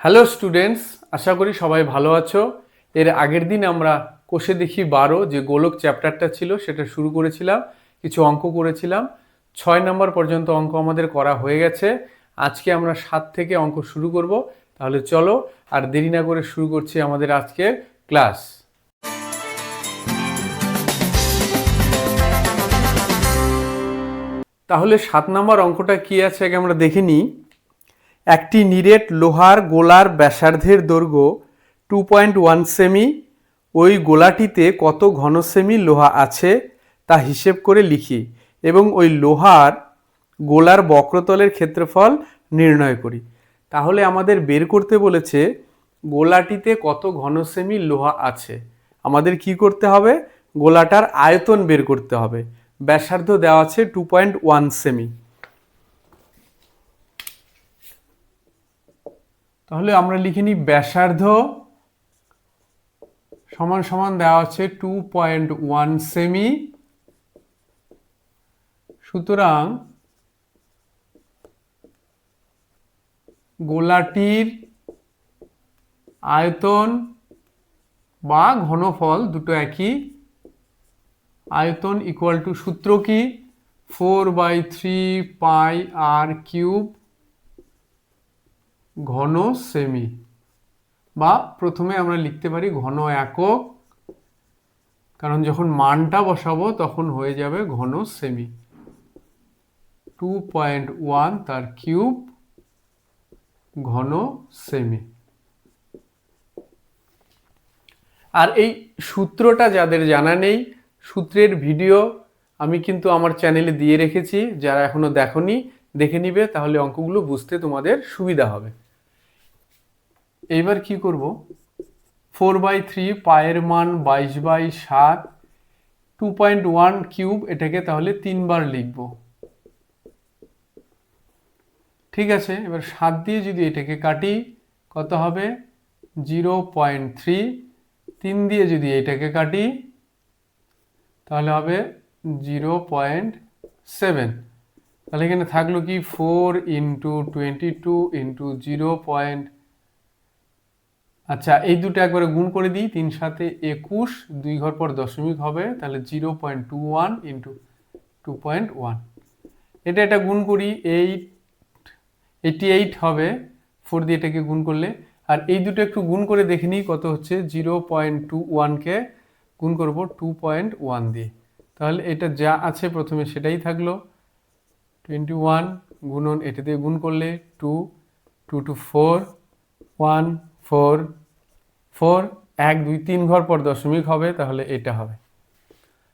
Hello students আশা করি সবাই ভালো আছো। এর আগের দিন আমরা কোষে দেখি বারো, যে গোলক চ্যাপ্টারটা ছিল, সেটা শুরু করেছিলাম, কিছু অঙ্ক করেছিলাম। ছয় নম্বর পর্যন্ত অঙ্ক আমাদের করা হয়ে গেছে। আজকে আমরা সাত থেকে অঙ্ক শুরু করব। তাহলে চলো, আর দেরি না করে শুরু করছি আমাদের আজকের ক্লাস। তাহলে সাত নম্বর অঙ্কটা কি আছে আগে আমরা দেখে নিই। একটি নিরেট লোহার গোলার ব্যাসার্ধের দৈর্ঘ্য টু পয়েন্ট ওয়ান সেমি ওই গোলাটিতে কত ঘন সেমি লোহা আছে তা হিসেব করে লিখি এবং ওই লোহার গোলার বক্রতলের ক্ষেত্রফল নির্ণয় করি। তাহলে আমাদের বের করতে বলেছে গোলাটিতে কত ঘন সেমি লোহা আছে। আমাদের কি করতে হবে? গোলাটার আয়তন বের করতে হবে। ব্যাসার্ধ দেওয়া আছে টু পয়েন্ট ওয়ান সেমি তাহলে আমরা লিখে নিই ব্যাসার্ধ সমান সমান দেওয়া আছে টু পয়েন্ট ওয়ান সেমি সুতরাং গোলাটির আয়তন বা ঘনফল দুটো একই। আয়তন ইকুয়াল টু সূত্র কি? Four by three pi R cube ঘন সেমি বা প্রথমে আমরা লিখতে পারি ঘন একক, কারণ যখন মানটা বসাবো তখন হয়ে যাবে ঘন সেমি। টু পয়েন্ট ওয়ান তার কিউব ঘন সেমি। আর এই সূত্রটা যাদের জানা নেই, সূত্রের ভিডিও আমি কিন্তু আমার চ্যানেলে দিয়ে রেখেছি। যারা এখনও দেখনি, দেখে নিবে, তাহলে অঙ্কগুলো বুঝতে তোমাদের সুবিধা হবে। এইবার কি করব? ফোর বাই থ্রি পায়ের মান বাইশ বাই সাত টু পয়েন্ট ওয়ান কিউব এটাকে তাহলে তিনবার লিখব। ঠিক আছে, এবার সাত দিয়ে যদি এটাকে কাটি, কত হবে? জিরো পয়েন্ট থ্রি তিন দিয়ে যদি এটাকে কাটি, তাহলে হবে জিরো পয়েন্ট সেভেন তাহলে এখানে থাকল কি? Four into twenty two into zero point আচ্ছা এই দুটো একবারে গুণ করে দিই, তিন সাথে একুশ, দুই ঘর পর দশমিক হবে, তাহলে zero point two one into two point one. এটা এটা গুণ করি, এইট, এইটি এইট হবে, ফোর দিয়ে এটাকে গুণ করলে। আর এই দুটো একটু গুণ করে দেখে নিই কত হচ্ছে, জিরো পয়েন্ট টু ওয়ানকে গুণ করব টু পয়েন্ট ওয়ান দিয়ে। তাহলে এটা যা আছে প্রথমে সেটাই থাকল। টোয়েন্টি ওয়ান গুণন এটা দিয়ে গুণ করলে two two two four, one, four four, এক, দুই, তিন ঘর পর দশমিক হবে, তাহলে এটা হবে।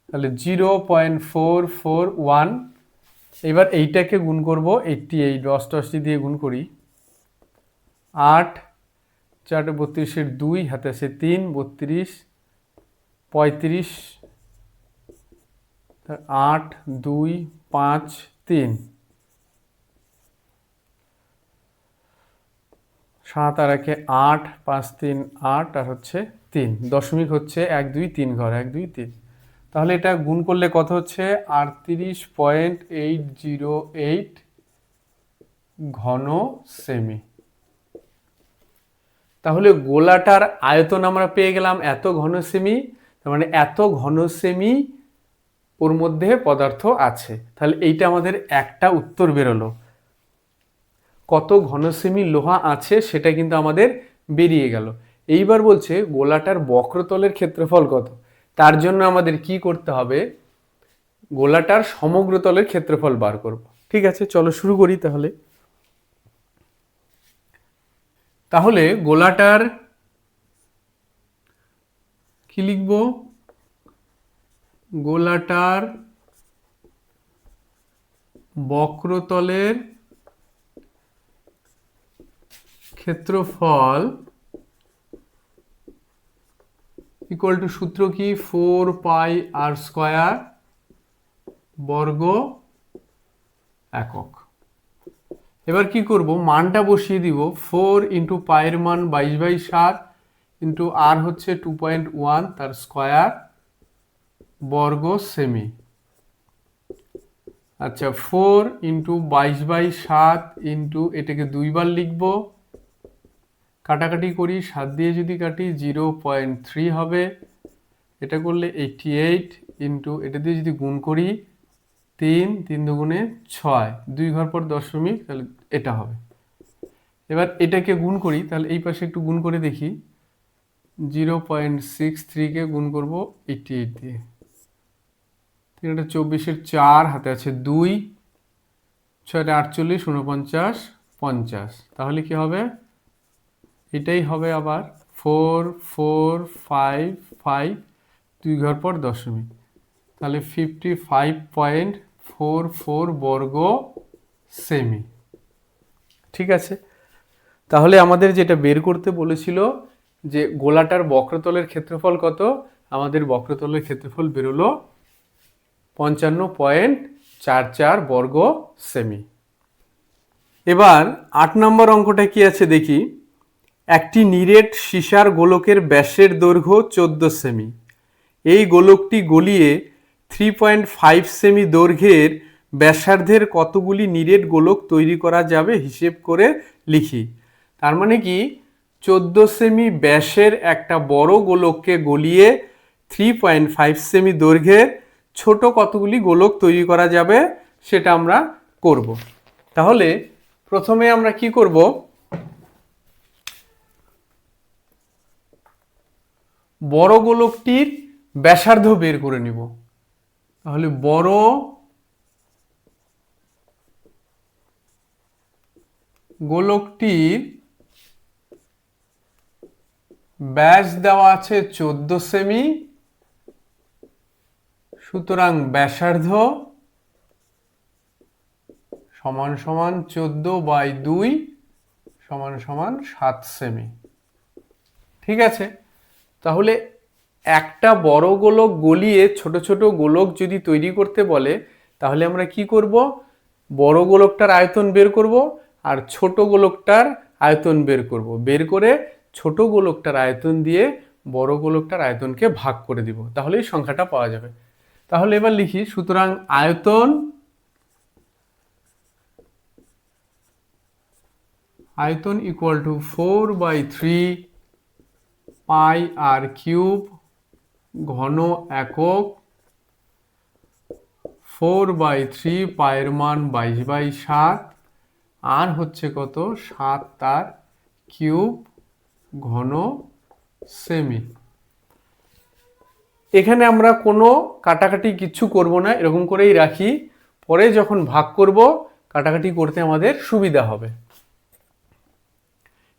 তাহলে zero point four four one, এবার এইটাকে গুণ করব এইট অষ্টআশি দিয়ে গুণ করি। আট চারটে বত্রিশের দুই, হাতে আছে তিন, বত্রিশ, পঁয়ত্রিশ আট, দুই, পাঁচ, তিন। সাত আর একে আট, পাঁচ, তিন, আট আর হচ্ছে তিন। দশমিক হচ্ছে এক, দুই, তিন ঘর, এক, দুই, তিন। তাহলে এটা গুণ করলে কত হচ্ছে? আটত্রিশ পয়েন্ট এইট জিরো এইট ঘন সেমি। তাহলে গোলাটার আয়তন আমরা পেয়ে গেলাম এত ঘন সেমি, তার মানে এত ঘন সেমি ওর মধ্যে পদার্থ আছে। তাহলে এইটা আমাদের একটা উত্তর বেরোলো। কত ঘন সেমি লোহা আছে সেটা কিন্তু আমাদের বেরিয়ে গেল। এইবার বলছে গোলাটার বক্রতলের ক্ষেত্রফল কত? তার জন্য আমাদের কি করতে হবে? গোলাটার সমগ্রতলের ক্ষেত্রফল বার করব। ঠিক আছে, চলো শুরু করি তাহলে। তাহলে গোলাটার কি লিখব? গোলাটার বক্রতলের ক্ষেত্রফল ইকুয়াল টু সূত্র কি? ফোর পাই আর স্কয়ার বর্গ একক। এবার কি করব? মানটা বসিয়ে দিব। ফোর ইন্টু পায়ের মান বাইশ বাই সাত ইন্টু আর হচ্ছে টু পয়েন্ট ওয়ান তার স্কয়ার বর্গ সেমি আচ্ছা ফোর ইন্টু বাইশ বাই সাত ইন্টু এটাকে দুইবার লিখব। কাটাকাটি করি, সাত দিয়ে যদি কাটি জিরো পয়েন্ট থ্রি হবে, এটা করলে এইটটি এইট ইন্টু এটা দিয়ে যদি গুণ করি তিন তিন দুগুণে ছয়, দুই ঘর পর দশমিক, তাহলে এটা হবে। এবার এটাকে গুণ করি, তাহলে এই পাশে একটু গুণ করে দেখি। জিরো পয়েন্ট সিক্স থ্রিকে গুণ করব এইটটি এইট দিয়ে তিনটা চব্বিশের চার, হাতে আছে দুই ছয়টা আটচল্লিশ উনপঞ্চাশ পঞ্চাশ। তাহলে কি হবে? এটাই হবে আবার ফোর ফোর ফাইভ ফাইভ দুই ঘর পর দশমিক। তাহলে fifty five point four four বর্গ সেমি ঠিক আছে? তাহলে আমাদের যেটা বের করতে বলেছিল যে গোলাটার বক্রতলের ক্ষেত্রফল কত? আমাদের বক্রতলের ক্ষেত্রফল বেরোলো পঞ্চান্ন পয়েন্ট চার চার বর্গ সেমি এবার আট নম্বর অঙ্কটা কি আছে দেখি। একটি নিরেট সীসার গোলকের ব্যাসের দৈর্ঘ্য চোদ্দ সেমি। এই গোলকটি গলিয়ে থ্রি পয়েন্ট ফাইভ সেমি দৈর্ঘ্যের ব্যাসার্ধের কতগুলি নিরেট গোলক তৈরি করা যাবে হিসেব করে লিখি। তার মানে কি? চোদ্দ সেমি ব্যাসের একটা বড় গোলককে গলিয়ে থ্রি পয়েন্ট ফাইভ সেমি দৈর্ঘ্যের ছোট কতগুলি গোলক তৈরি করা যাবে সেটা আমরা করব। তাহলে প্রথমে আমরা কি করব? বড় গোলকটির ব্যাসার্ধ বের করে নিব। তাহলে বড় গোলকটির ব্যাস দেওয়া আছে চোদ্দ সেমি। সুতরাং ব্যাসার্ধ সমান সমান চোদ্দ বাই দুই সমান সমান সাত সেমি। ঠিক আছে? তাহলে একটা বড় গোলক গলিয়ে ছোট ছোট গোলক যদি তৈরি করতে বলে, তাহলে আমরা কি করব? বড় গোলকটার আয়তন বের করব আর ছোট গোলকটার আয়তন বের করব। বের করে ছোট গোলকটার আয়তন দিয়ে বড় গোলকটার আয়তনকে ভাগ করে দিব। তাহলে এই সংখ্যাটা পাওয়া যাবে। তাহলে এবার লিখি, সুতরাং আয়তন আয়তন equal to four by three pi r cube ঘন একক ফোর বাই থ্রি পায়ের মান বাইশ বাই সাত। আর হচ্ছে কত? সাত তার কিউব ঘন সেমি। এখানে আমরা কোনো কাটাকাটি কিচ্ছু করব না, এরকম করেই রাখি। পরে যখন ভাগ করব, কাটাকাটি করতে আমাদের সুবিধা হবে।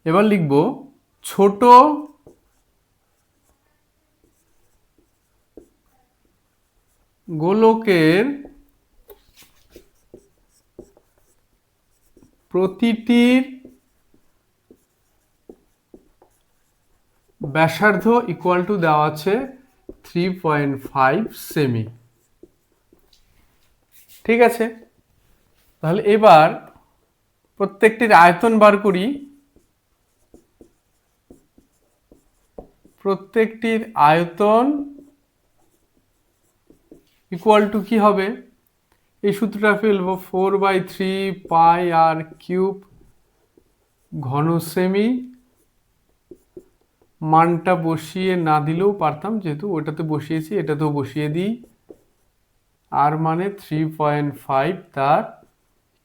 এবার লিখব, ছোট গোলকের প্রতিটির ব্যাসার্ধ ইকুয়াল টু দেওয়া আছে থ্রি পয়েন্ট ফাইভ সেমি ঠিক আছে? তাহলে এবার প্রত্যেকটির আয়তন বার করি। প্রত্যেকটির আয়তন ইকুয়াল টু কি হবে? এই সূত্রটা ফেলব four by three pi r cube ঘন সেমি মানটা বসিয়ে না দিলেও পারতাম, যেহেতু ওটাতে বসিয়েছি, এটাতেও বসিয়ে দিই। আর মানে থ্রি পয়েন্ট ফাইভ তার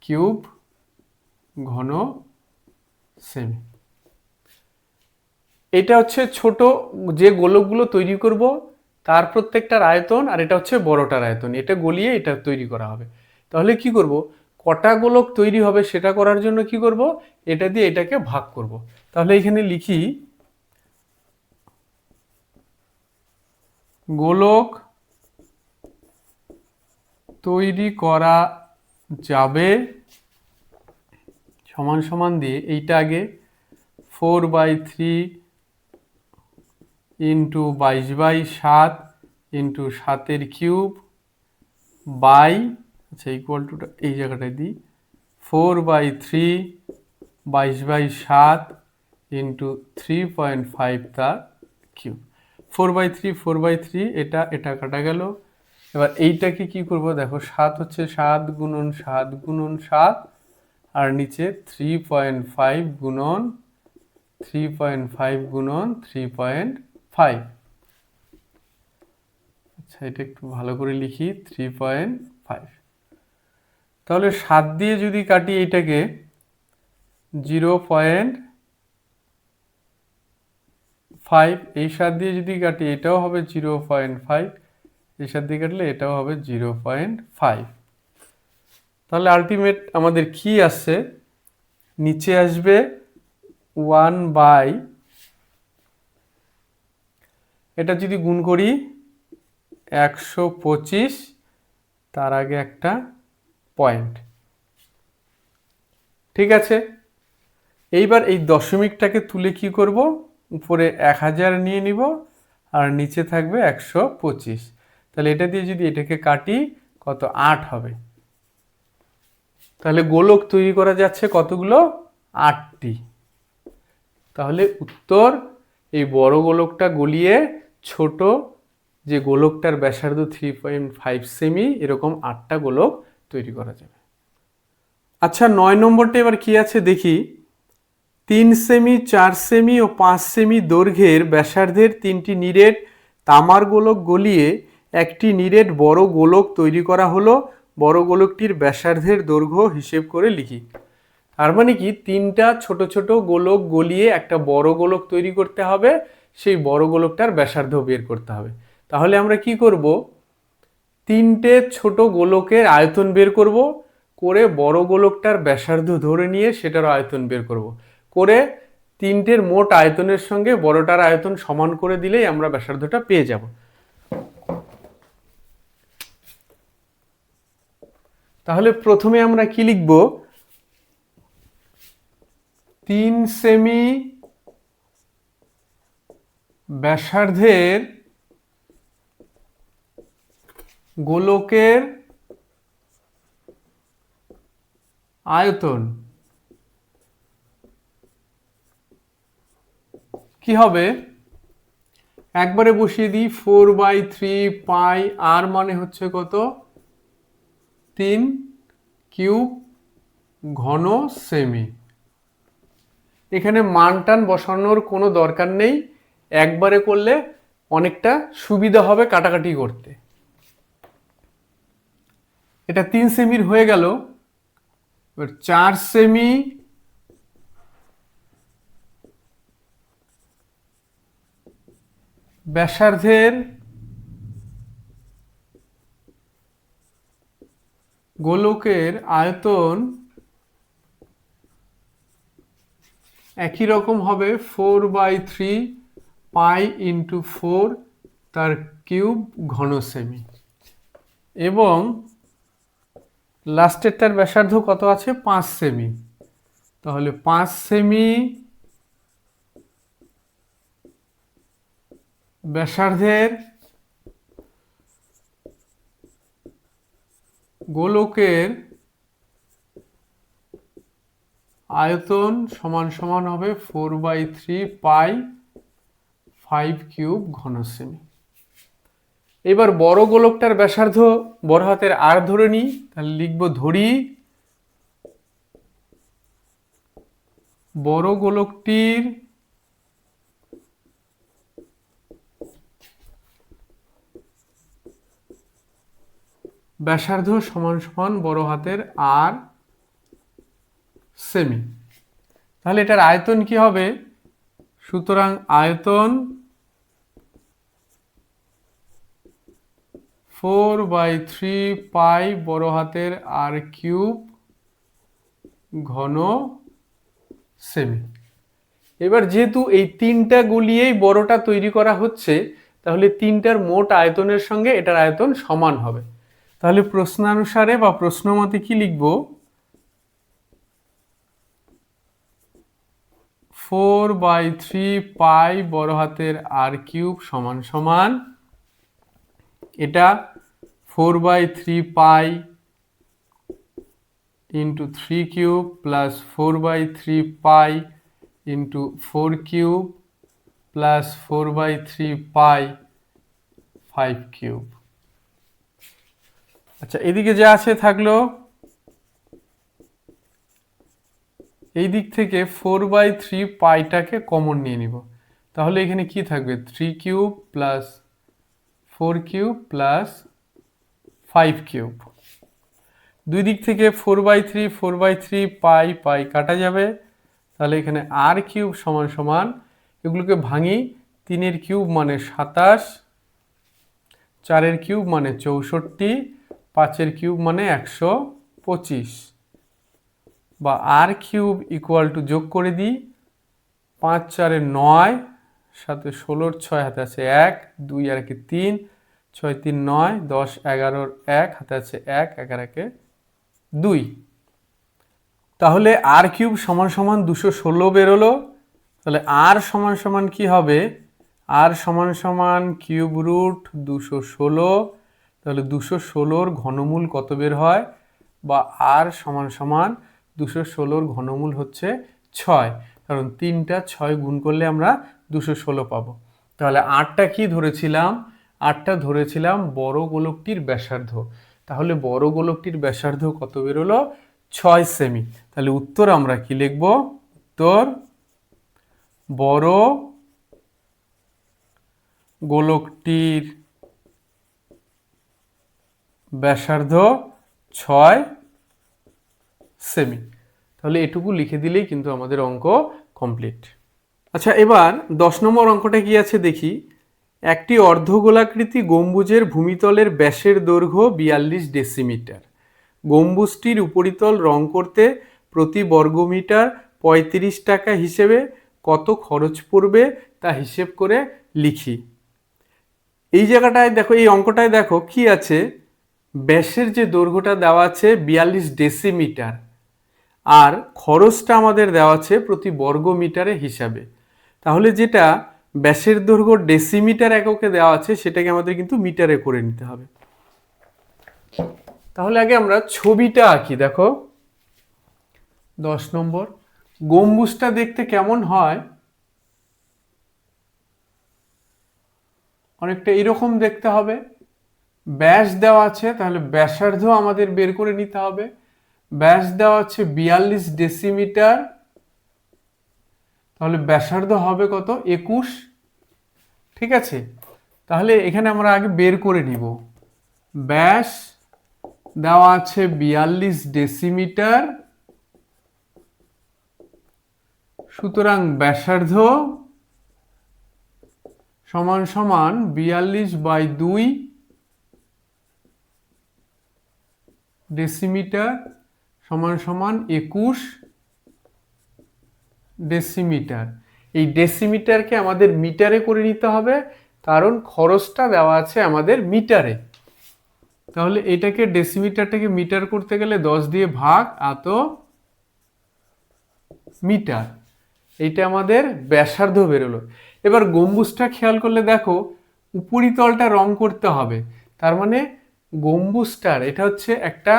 কিউব ঘন সেমি এটা হচ্ছে ছোট যে গোলকগুলো তৈরি করব তার প্রত্যেকটার আয়তন আর এটা হচ্ছে বড়টার আয়তন। এটা গলিয়ে এটা তৈরি করা হবে। তাহলে কি করব? কটা গোলক তৈরি হবে সেটা করার জন্য কি করব? এটা দিয়ে এটাকে ভাগ করব। তাহলে এখানে লিখি, গোলক তৈরি করা যাবে সমান সমান দিয়ে এইটা আগে ফোর বাই থ্রি ইন্টু বাইশ বাই সাত ইন্টু সাতের কিউব বাই আচ্ছা ইকুয়াল টুটা এই জায়গাটায় দিই ফোর বাই থ্রি বাইশ বাই সাত ইন্টু থ্রি পয়েন্ট ফাইভ তার cube. Four by three four by three এটা এটা কাটা গেল। এবার এইটাকে কি করব? দেখো, সাত হচ্ছে সাত গুণন সাত গুণন সাত, আর নিচে থ্রি পয়েন্ট ফাইভ গুণন থ্রি পয়েন্ট ফাইভ গুণন থ্রি পয়েন্ট ফাইভ আচ্ছা এটা একটু ভালো করে লিখি থ্রি পয়েন্ট ফাইভ তাহলে সাত দিয়ে যদি কাটি এইটাকে জিরো পয়েন্ট ফাইভ এই সাত দিয়ে যদি কাটি, এটাও হবে জিরো পয়েন্ট ফাইভ এই সাত দিয়ে কাটলে এটাও হবে জিরো পয়েন্ট ফাইভ তাহলে আলটিমেট আমাদের কি আসছে? নিচে আসবে ওয়ান বাই এটা যদি গুণ করি একশো পঁচিশ, তার আগে একটা পয়েন্ট ঠিক আছে? এইবার এই দশমিকটাকে তুলে কি করব? উপরে এক হাজার নিয়ে নিব, আর নিচে থাকবে একশো পঁচিশ। তাহলে এটা দিয়ে যদি এটাকে কাটি, কত আট হবে? তাহলে গোলক তৈরি করা যাচ্ছে কতগুলো? আটটি। তাহলে উত্তর, এই বড় গোলকটা গলিয়ে ছোট যে গোলকটার ব্যাসার্ধ থ্রি পয়েন্ট ফাইভ সেমি এরকম আটটা গোলক তৈরি করা যাবে। আচ্ছা নয় নম্বরটা এবার কি আছে দেখি। তিন সেমি চার সেমি ও পাঁচ সেমি দৈর্ঘ্যের ব্যাসার্ধের তিনটি নিরেট তামার গোলক গলিয়ে একটি নিরেট বড় গোলক তৈরি করা হলো। বড় গোলকটির ব্যাসার্ধের দৈর্ঘ্য হিসেব করে লিখি। তার মানে কি? তিনটা ছোট ছোট গোলক গলিয়ে একটা বড় গোলক তৈরি করতে হবে। সেই বড় গোলকটার ব্যাসার্ধ বের করতে হবে। তাহলে আমরা কি করব? তিনটে ছোট গোলকের আয়তন বের করব, করে বড় গোলকটার ব্যাসার্ধ ধরে নিয়ে সেটার আয়তন বের করব। করে তিনটের মোট আয়তনের সঙ্গে বড়টার আয়তন সমান করে দিলেই আমরা ব্যাসার্ধটা পেয়ে যাব। তাহলে প্রথমে আমরা কি লিখব? তিন সেমি ব্যাসার্ধের গোলকের আয়তন কি হবে? একবারে বসিয়ে দিই, four by three pi r মানে হচ্ছে কত? তিন কিউব ঘন সেমি। এখানে মান টান বসানোর কোনো দরকার নেই। একবারে করলে অনেকটা সুবিধা হবে কাটাকাটি করতে। এটা তিন সেমির হয়ে গেল। এবার চার সেমি। ব্যাসার্ধের গোলকের আয়তন একই রকম হবে four by three pi into four তার কিউব ঘন সেমি এবং লাস্টেরটার ব্যাসার্ধ কত আছে? পাঁচ সেমি। তাহলে পাঁচ সেমি ব্যাসার্ধের গোলকের আয়তন সমান সমান হবে four by three pi five cube ঘন সেমি এবার বড় গোলকটার ব্যাসার্ধ বড় হাতের আর ধরে নিই, তাহলে লিখব ধরি। বড় গোলকটির ব্যাসার্ধ সমান সমান বড় হাতের আর সেমি তাহলে এটার আয়তন কি হবে? সুতরাং আয়তন ফোর বাই থ্রি পাই বড় হাতের আর কিউব ঘন সেমি। এবার যেহেতু এই তিনটা গুলিয়েই বড়টা তৈরি করা হচ্ছে, তাহলে তিনটার মোট আয়তনের সঙ্গে এটার আয়তন সমান হবে। তাহলে প্রশ্নানুসারে বা প্রশ্ন মতে কি লিখব? ফোর বাই থ্রি পাই বড় হাতের আর কিউব সমান সমান এটা four by three pi into three cube plus four by three pi into four cube plus four by three pi five cube আচ্ছা এদিকে যা আছে থাকল, এই দিক থেকে ফোর বাই থ্রি পাইটাকে কমন নিয়ে নিব। তাহলে এখানে কি থাকবে? Three cube plus four cube plus five cube. দুই দিক থেকে four by three, four by three pi pi কাটা যাবে। তাহলে এখানে আর কিউব সমান সমান, এগুলোকে ভাঙি, তিনের কিউব মানে সাতাশ, চারের কিউব মানে চৌষট্টি, পাঁচের কিউব মানে একশো পঁচিশ। বা আর কিউব ইকুয়াল টু যোগ করে দিই, পাঁচ চারে নয়, সাথে ষোলোর ছয় হাতে আছে এক, দুই আর একে তিন ছয় তিন নয়, দশ এগারোর এক, হাতে আছে এক এগারো একে দুই। তাহলে আর কিউব সমান সমান দুশো ষোলো বেরোলো। তাহলে আর সমান সমান কি হবে? আর সমান সমান কিউব রুট দুশো ষোলো। তাহলে দুশো ষোলোর ঘনমূল কত বের হয়? বা আর সমান সমান দুশো ষোলোর ঘনমূল হচ্ছে ছয়। কারণ তিনটা ছয় গুণ করলে আমরা দুশো ষোলো পাবো। তাহলে আটটা কি ধরেছিলাম? আটটা ধরেছিলাম বড় গোলকটির ব্যাসার্ধ। তাহলে বড় গোলকটির ব্যাসার্ধ কত বেরোলো? ছয় সেমি। তাহলে উত্তর আমরা কি লিখব? উত্তর, বড় গোলকটির ব্যাসার্ধ ছয় সেমি। তাহলে এটুকু লিখে দিলেই কিন্তু আমাদের অঙ্ক কমপ্লিট। আচ্ছা এবার দশ নম্বর অঙ্কটা কি আছে দেখি। একটি অর্ধগোলাকৃতি গম্বুজের ভূমিতলের ব্যাসের দৈর্ঘ্য বিয়াল্লিশ ডেসিমিটার। গম্বুজটির উপরিতল রং করতে প্রতি বর্গমিটার পঁয়ত্রিশ টাকা হিসেবে কত খরচ পড়বে তা হিসেব করে লিখি। এই জায়গাটায় দেখো, এই অঙ্কটায় দেখো কি আছে? ব্যাসের যে দৈর্ঘ্যটা দেওয়া আছে বিয়াল্লিশ ডেসিমিটার। আর খরচটা আমাদের দেওয়া আছে প্রতি বর্গ মিটারে হিসাবে। তাহলে যেটা ব্যাসের দৈর্ঘ্য ডেসিমিটার এককে দেওয়া আছে, সেটাকে আমাদের কিন্তু মিটারে করে নিতে হবে। তাহলে আগে আমরা ছবিটা আঁকি, দেখো। দশ নম্বর, গম্বুজটা দেখতে কেমন হয়? অনেকটা এরকম দেখতে হবে। ব্যাস দেওয়া আছে, তাহলে ব্যাসার্ধ আমাদের বের করে নিতে হবে। ব্যাস দেওয়া আছে বিয়াল্লিশ ডেসিমিটার তাহলে ব্যাসার্ধ হবে কত? একুশ। ঠিক আছে? তাহলে এখানে আমরা আগে বের করে নিব। ব্যাস, দেওয়া আছে বিয়াল্লিশ ডেসিমিটার। সুতরাং ব্যাসার্ধ সমান সমান বিয়াল্লিশ বাই দুই ডেসিমিটার সমান সমান একুশ ডেসিমিটার। এই ডেসিমিটারকে আমাদের মিটারে করে নিতে হবে, কারণ খরচটা দেওয়া আছে আমাদের মিটারে। তাহলে এটাকে ডেসিমিটারটাকে মিটার করতে গেলে দশ দিয়ে ভাগ এত মিটার। এটা আমাদের ব্যাসার্ধ বেরোলো। এবার গম্বুজটা খেয়াল করলে দেখো, উপরিতলটা রং করতে হবে। তার মানে গম্বুজটার, এটা হচ্ছে একটা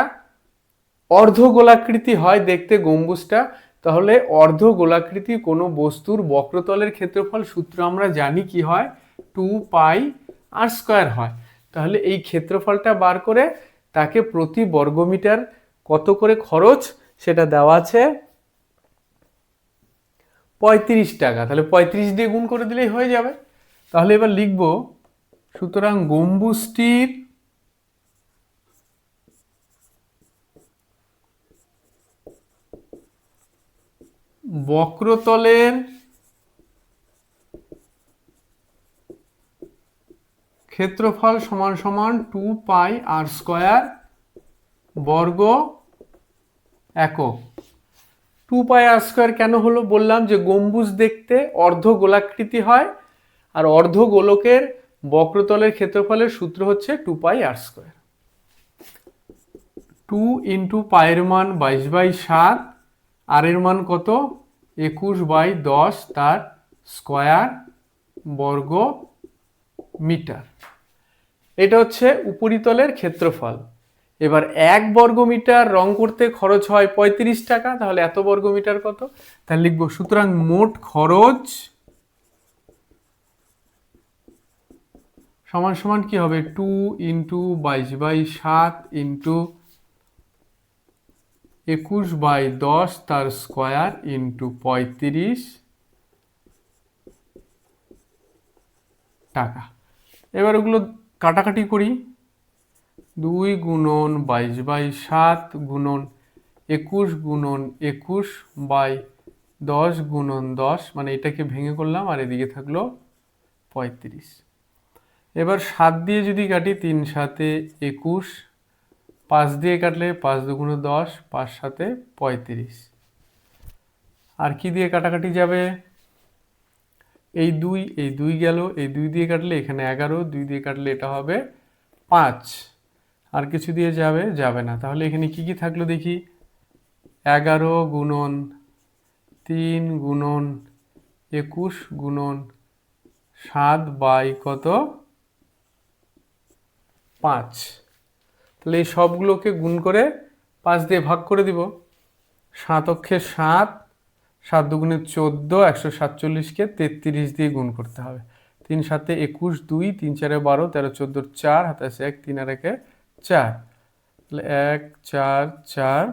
অর্ধ গোলাকৃতি হয় দেখতে গম্বুজটা। তাহলে অর্ধ গোলাকৃতি কোনো বস্তুর বক্রতলের ক্ষেত্রফল সূত্র আমরা জানি কি হয়? টু পাই আর স্কোয়ার হয়। তাহলে এই ক্ষেত্রফলটা বার করে তাকে প্রতি বর্গমিটার কত করে খরচ? সেটা দেওয়া আছে পঁয়ত্রিশ টাকা। তাহলে পঁয়ত্রিশ দিয়ে গুণ করে দিলেই হয়ে যাবে। তাহলে এবার লিখব, সুতরাং গম্বুজটির বক্রতলের ক্ষেত্রফল সমান সমান টু পাই আর স্কোয়ার বর্গ একক। টু পাই আর স্কোয়ার কেন হলো? বললাম যে গম্বুজ দেখতে অর্ধ গোলাকৃতি হয় আর অর্ধ গোলকের বক্রতলের ক্ষেত্রফলের সূত্র হচ্ছে two pi r square. Two into পায়ের মান বাইশ বাই সাত, আর এর মান কত? একুশ বাই দশ তার স্কোয়ার বর্গ মিটার। এটা হচ্ছে উপরিতলের ক্ষেত্রফল। এবার এক বর্গ মিটার রং করতে খরচ হয় পঁয়ত্রিশ টাকা, তাহলে এত বর্গ মিটার কত? তাহলে লিখব, সুতরাং মোট খরচ সমান সমান কি হবে? টু ইন্টু বাইশ বাই সাত ইন্টু একুশ বাই দশ তার স্কোয়ার ইন্টু পঁয়ত্রিশ টাকা। এবার ওগুলো কাটাকাটি করি। দুই গুণন বাইশ বাই সাত গুণন একুশ গুণন একুশ বাই দশ গুণন দশ মানে এটাকে ভেঙে করলাম আর এদিকে থাকল পঁয়ত্রিশ। এবার সাত দিয়ে যদি কাটি তিন সাতে একুশ পাঁচ দিয়ে কাটলে পাঁচ দুগুণে দশ, পাঁচ সাতে পঁয়ত্রিশ। আর কি দিয়ে কাটাকাটি যাবে? এই দুই এই দুই গেল, এই দুই দিয়ে কাটলে এখানে এগারো, দুই দিয়ে কাটলে এটা হবে পাঁচ। আর কিছু দিয়ে যাবে যাবে না। তাহলে এখানে কি কি থাকল দেখি? এগারো গুণন তিন গুণন একুশ গুণন সাত বাই কত? পাঁচ। তাহলে এই সবগুলোকে গুণ করে পাঁচ দিয়ে ভাগ করে দিব। সাত অক্ষে সাত সাত দুগুণে চোদ্দ, একশো সাতচল্লিশকে তেত্রিশ দিয়ে গুণ করতে হবে। তিন সাতে একুশ, দুই, তিন চারে বারো, তেরো, চোদ্দোর চার, হাতে আছে এক, তিন আর একে চার। তাহলে এক, চার চার।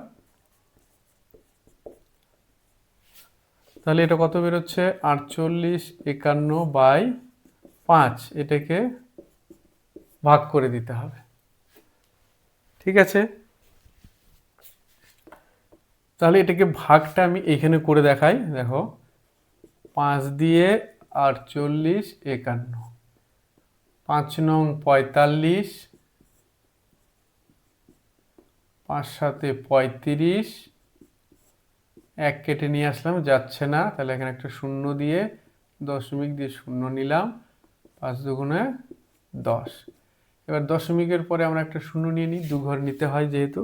তাহলে এটা কত বেরোচ্ছে? আটচল্লিশ, একান্ন বাই পাঁচ। এটাকে ভাগ করে দিতে হবে। ঠিক আছে? তাহলে এটাকে ভাগটা আমি এখানে করে দেখাই। দেখো, পাঁচ দিয়ে আটচল্লিশ একান্ন। পাঁচ নং পঁয়তাল্লিশ। পাঁচ সাতে পঁয়ত্রিশ। এক কেটে নিয়ে আসলাম, যাচ্ছে না। তাহলে এখানে একটা শূন্য দিয়ে দশমিক দিয়ে শূন্য নিলাম, পাঁচ দুগুণে দশ। এবার দশমিকের পরে আমরা একটা শূন্য নিয়ে নিই দু ঘর নিতে হয় যেহেতু।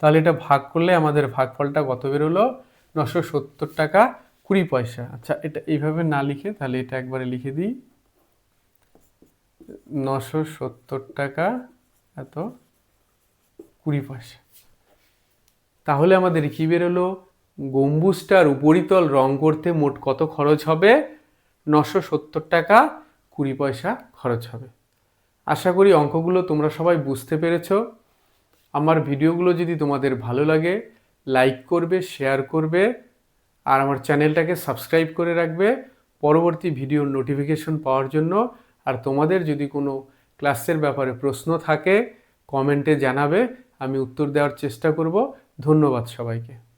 তাহলে এটা ভাগ করলে আমাদের ভাগফলটা কত বেরোলো? নশো সত্তর টাকা কুড়ি পয়সা। আচ্ছা এটা এইভাবে না লিখে তাহলে এটা একবারে লিখে দিই। নশো সত্তর টাকা এত কুড়ি পয়সা। তাহলে আমাদের কি বেরোলো? গম্বুজটার উপরিতল রং করতে মোট কত খরচ হবে? নশো সত্তর টাকা কুড়ি পয়সা খরচ হবে। আশা করি অঙ্কগুলো তোমরা সবাই বুঝতে পেরেছ। আমার ভিডিওগুলো যদি তোমাদের ভালো লাগে, লাইক করবে, শেয়ার করবে, আর আমার চ্যানেলটাকে সাবস্ক্রাইব করে রাখবে পরবর্তী ভিডিওর নোটিফিকেশন পাওয়ার জন্য। আর তোমাদের যদি কোনো ক্লাসের ব্যাপারে প্রশ্ন থাকে, কমেন্টে জানাবে, আমি উত্তর দেওয়ার চেষ্টা করব। ধন্যবাদ সবাইকে।